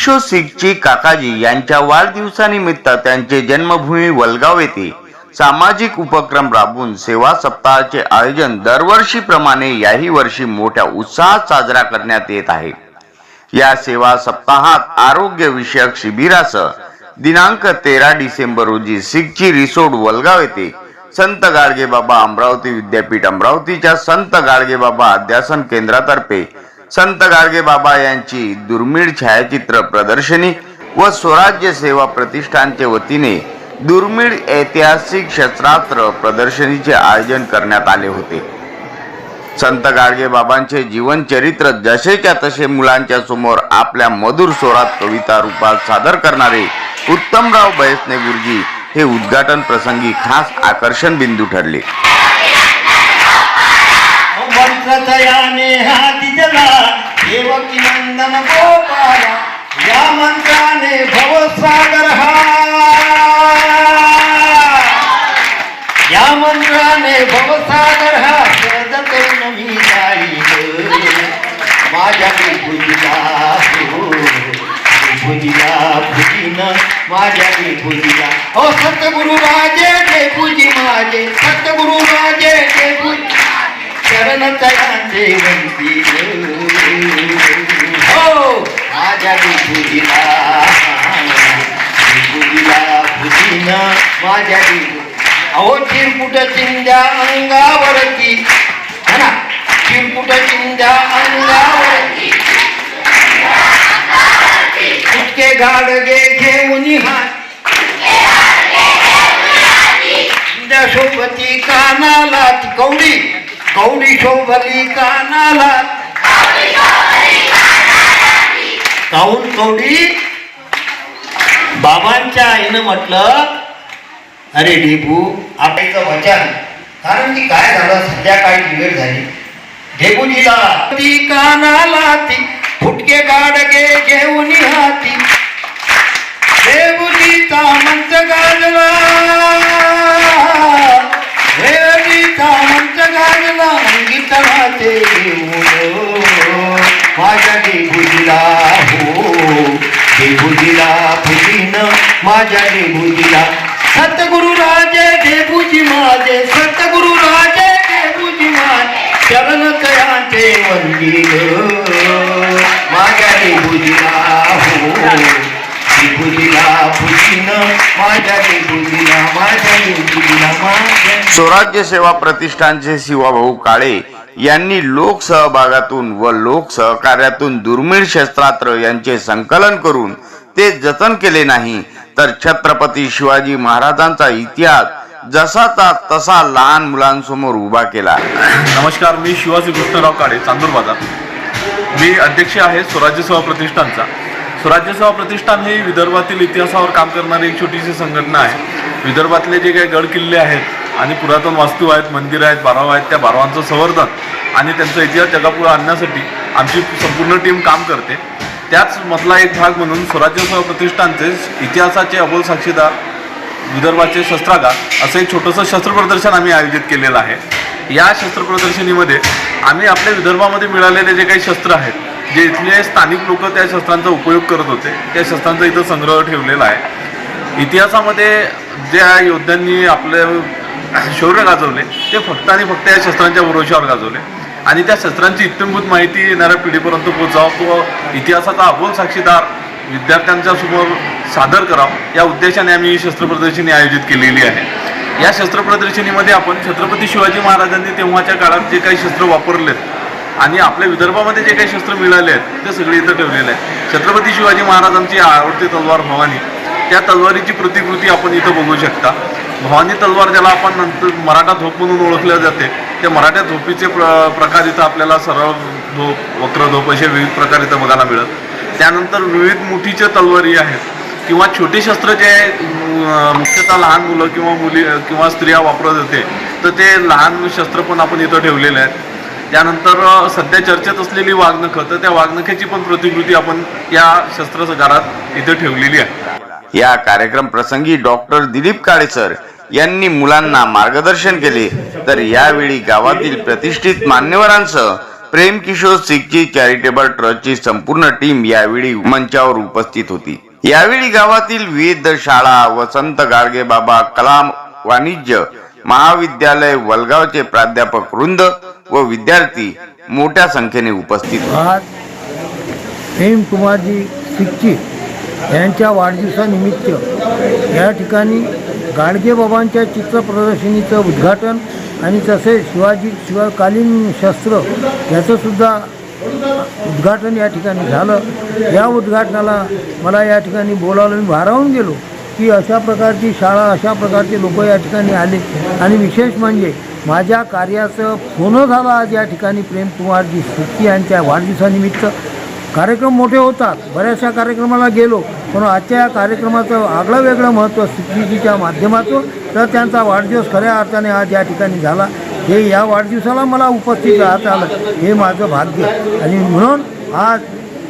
किशोर सिंगची काकाजी यांच्या वाढदिवसानिमित्त त्यांचे जन्मभूमी वलगाव येथे सामाजिक उपक्रम राबवून सेवा सप्ताहाचे आयोजन दरवर्षीप्रमाणे याही वर्षी मोठ्या उत्साहात साजरा करण्यात येत आहे. या सेवा सप्ताहात आरोग्य विषयक शिबिरासह दिनांक तेरा डिसेंबर रोजी सिखची रिसोर्ट वलगाव येथे संत गाडगेबाबा अमरावती विद्यापीठ अमरावतीच्या संत गाडगेबाबा अध्यासन केंद्रातर्फे संत गाडगे बाबा यांची दुर्मिळ छायाचित्र प्रदर्शनी व स्वराज्य सेवा प्रतिष्ठानच्या वतीने दुर्मिळ ऐतिहासिक शस्त्रास्त्र प्रदर्शनीचे आयोजन करण्यात आले होते. संत गाडगे बाबांचे जीवनचरित्र जसेच्या तसे मुलांच्या समोर आपल्या मधुर स्वरात कविता रूपात सादर करणारे उत्तमराव बैसने गुरुजी हे उद्घाटन प्रसंगी खास आकर्षण बिंदू ठरले. मंत्रचयाने हाती जला देवकी नंदन गोपाला या मंत्राने भवसागर हा या मंत्राने भवसागर हा सहज करून मी जाईल माझ्या विभूतीला हो विभूतीला भुजीन माझ्या विभूतीला हो सतगुरु राजे. चरण तयांचे हो माझ्या विभूतीला विभूतीला भुजीन माझ्या विभू अहो चिरपुट चिंध्या अंगावरती. हा ना चिरकुट चिंध्या अंगावरती. इतके गाडगे घेऊन हात चिंध्या कानाला कवडी. कवडी शोभली कानाला. काऊन कवडी बाबांच्या आईनं म्हटलं अरे डेबू आपल्याचं वचन. कारण की काय झालं? संध्याकाळी वेळ झाली. डेबूजीला ती कानाला ती फुटके गाडगे घेऊन हाती डेबूजीचा मंच गाजला. माझ्या देवजीला सतगुरु हो, राजे देवजी माझे सतगुरु राजे देवजी माझे चरण तयांचे वंदी माझ्या देवजीला हो देवजीला पुजीन. माझ्या देवजीला माझ्या देवजीला माझ्या. स्वराज्य सेवा प्रतिष्ठानचे शिवाभाऊ काळे यांनी लोकसहभागातून व लोकसहकार्यातून दुर्मिळ शस्त्रास्त्र यांचे संकलन करून ते जतन केले नाही. तर छत्रपती शिवाजी महाराजांचा इतिहास जसाचा तसा लहान मुलांसमोर उभा केला. नमस्कार मी शिवाजी कृष्णराव काळे चांदूर बाजार. मी अध्यक्ष आहे स्वराज्य सेवा प्रतिष्ठानचा. स्वराज्य सेवा प्रतिष्ठान ही विदर्भातील इतिहासावर काम करणारी एक छोटीशी संघटना आहे. विदर्भातले जे काही गड किल्ले आहेत आणि पुरातन वास्तू आहेत मंदिरं आहेत बाराव आहेत त्या बारावांचं संवर्धन आणि त्यांचा इतिहास जगापुढे आणण्यासाठी आमची संपूर्ण टीम काम करते. त्याच मधला एक भाग म्हणून स्वराज्यसह प्रतिष्ठानचे इतिहासाचे अबोल साक्षीदार विदर्भाचे शस्त्रागार असं एक छोटंसं शस्त्र प्रदर्शन आम्ही आयोजित केलेलं आहे. या शस्त्र प्रदर्शनीमध्ये आम्ही आपल्या विदर्भामध्ये मिळालेले जे काही शस्त्र आहेत जे इथले स्थानिक लोक त्या शस्त्रांचा उपयोग करत होते त्या शस्त्रांचा इथं संग्रह ठेवलेला आहे. इतिहासामध्ये ज्या योद्ध्यांनी आपले शौर्य गाजवले ते फक्त आणि फक्त या शस्त्रांच्या भरोशावर गाजवले. आणि त्या शस्त्रांची इत्यंभूत माहिती येणाऱ्या पिढीपर्यंत पोहोचावं. तो इतिहासाचा अबोल साक्षीदार विद्यार्थ्यांच्या समोर सादर करावं. या उद्देशाने आम्ही ही शस्त्र प्रदर्शनी आयोजित केलेली आहे. या शस्त्र प्रदर्शनीमध्ये आपण छत्रपती शिवाजी महाराजांनी तेव्हाच्या काळात जे काही शस्त्र वापरलेत आणि आपल्या विदर्भामध्ये जे काही शस्त्र मिळाले आहेत ते सगळे इथं ठेवलेले आहेत. छत्रपती शिवाजी महाराजांची आवडती तलवार भवानी. त्या तलवारीची प्रतिकृती आपण इथं बघू शकता. भवानी तलवार ज्याला आपण नंतर मराठा झोप म्हणून ओळखल्या जाते त्या मराठ्या झोपीचे प्र प्रकार इथं आपल्याला सरळ झोप वक्र झोप असे विविध प्रकार इथं बघायला मिळत. त्यानंतर विविध मुठीच्या तलवारी आहेत. किंवा छोटे शस्त्र जे मुख्यतः लहान मुलं किंवा मुली किंवा स्त्रिया वापरत होते तर ते लहान शस्त्र पण आपण इथं ठेवलेले आहेत. त्यानंतर सध्या चर्चेत असलेली वाघनखं तर त्या वाघनखेची पण प्रतिकृती आपण या शस्त्रसगारात इथं ठेवलेली आहे. या कार्यक्रम प्रसंगी डॉक्टर दिलीप काळे सर यांनी मुलांना मार्गदर्शन केले. तर यावेळी गावातील प्रतिष्ठित मान्यवरांसह प्रेम किशोर सिक्की चॅरिटेबल ट्रस्टची संपूर्ण टीम यावेळी मंचावर उपस्थित होती. यावेळी गावातील विविध शाळा वसंत गाडगे बाबा कलाम वाणिज्य महाविद्यालय वलगावचे प्राध्यापक वृंद व विद्यार्थी मोठ्या संख्येने उपस्थित होते. आज प्रेमकुमारजी यांच्या वाढदिवसानिमित्त या ठिकाणी गाडगेबाबांच्या चित्र प्रदर्शनीचं उद्घाटन आणि तसेच शिवाजी शिवकालीन शस्त्र याचंसुद्धा उद्घाटन या ठिकाणी झालं. या उद्घाटनाला मला या ठिकाणी बोलावलं. मी भारावून गेलो की अशा प्रकारची शाळा अशा प्रकारचे लोक या ठिकाणी आले. आणि विशेष म्हणजे माझ्या कार्याचं फोनं झालं आज या ठिकाणी प्रेमकुमारजी सुट्टी यांच्या वाढदिवसानिमित्त. कार्यक्रम मोठे होतात. बऱ्याचशा कार्यक्रमाला गेलो. पण आजच्या या कार्यक्रमाचं आगळं वेगळं महत्त्व स्थितीच्या माध्यमातून तर त्यांचा वाढदिवस खऱ्या अर्थाने आज या ठिकाणी झाला. हे या वाढदिवसाला मला उपस्थित राहता आलं. हे माझं भाग्य. आणि म्हणून आज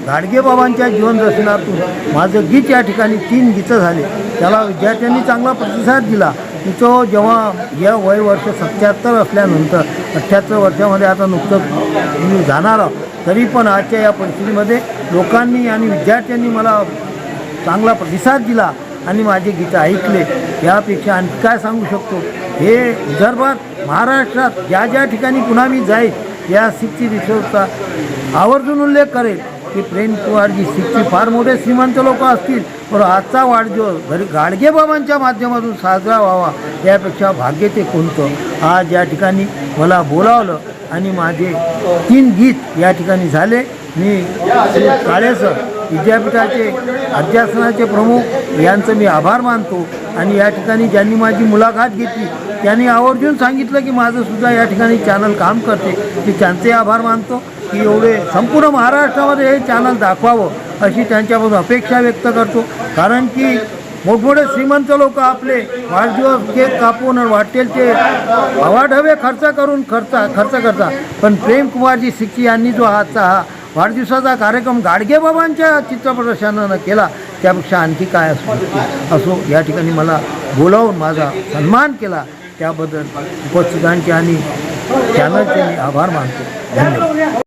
गाडगेबाबांच्या जीवनदर्शनातून माझं गीत या ठिकाणी तीन गीतं झाले. त्याला विद्यार्थ्यांनी चांगला प्रतिसाद दिला. की तो जेव्हा या वय वर्ष सत्याहत्तर असल्यानंतर अठ्ठ्याहत्तर वर्षामध्ये आता नुकतंच मी जाणार आहोत. तरी पण आजच्या या परिस्थितीमध्ये लोकांनी आणि विद्यार्थ्यांनी मला चांगला प्रतिसाद दिला आणि माझे गीतं ऐकले. यापेक्षा आणखी काय सांगू शकतो? हे विदर्भात महाराष्ट्रात ज्या ज्या ठिकाणी पुन्हा मी जाईल या सिखची रिसोर्सचा आवर्जून उल्लेख करेल की प्रेम कुमारजी सिखची फार मोठे श्रीमंत लोक असतील पण आजचा वाढदिवस घरी गाडगेबाबांच्या माध्यमातून साजरा व्हावा यापेक्षा भाग्य ते कोणतं? आज या ठिकाणी मला बोलावलं आणि माझे तीन गीत या ठिकाणी झाले. मी काळेसर विद्यापीठाचे अध्यासनाचे प्रमुख यांचं मी आभार मानतो. आणि या ठिकाणी ज्यांनी माझी मुलाखत घेतली त्यांनी आवर्जून सांगितलं की माझं सुद्धा या ठिकाणी चॅनल काम करते. मी त्यांचे आभार मानतो की एवढे संपूर्ण महाराष्ट्रामध्ये हे चॅनल दाखवावं अशी त्यांच्यापासून अपेक्षा व्यक्त करतो. कारण की मोठमोठे श्रीमंत लोक आपले वाढदिवस केक कापून वाटेलचे हवाढवे खर्च करून खर्चा खर्च करतात. पण प्रेमकुमारजी सिक्की यांनी जो आजचा हा वाढदिवसाचा कार्यक्रम गाडगेबाबांच्या चित्रप्रदर्शनानं केला त्यापेक्षा आणखी काय असू शकते? असो या ठिकाणी मला बोलावून माझा सन्मान केला. त्याबद्दल उपस्थितांचे आणि चॅनलचे मी आभार मानतो. धन्यवाद.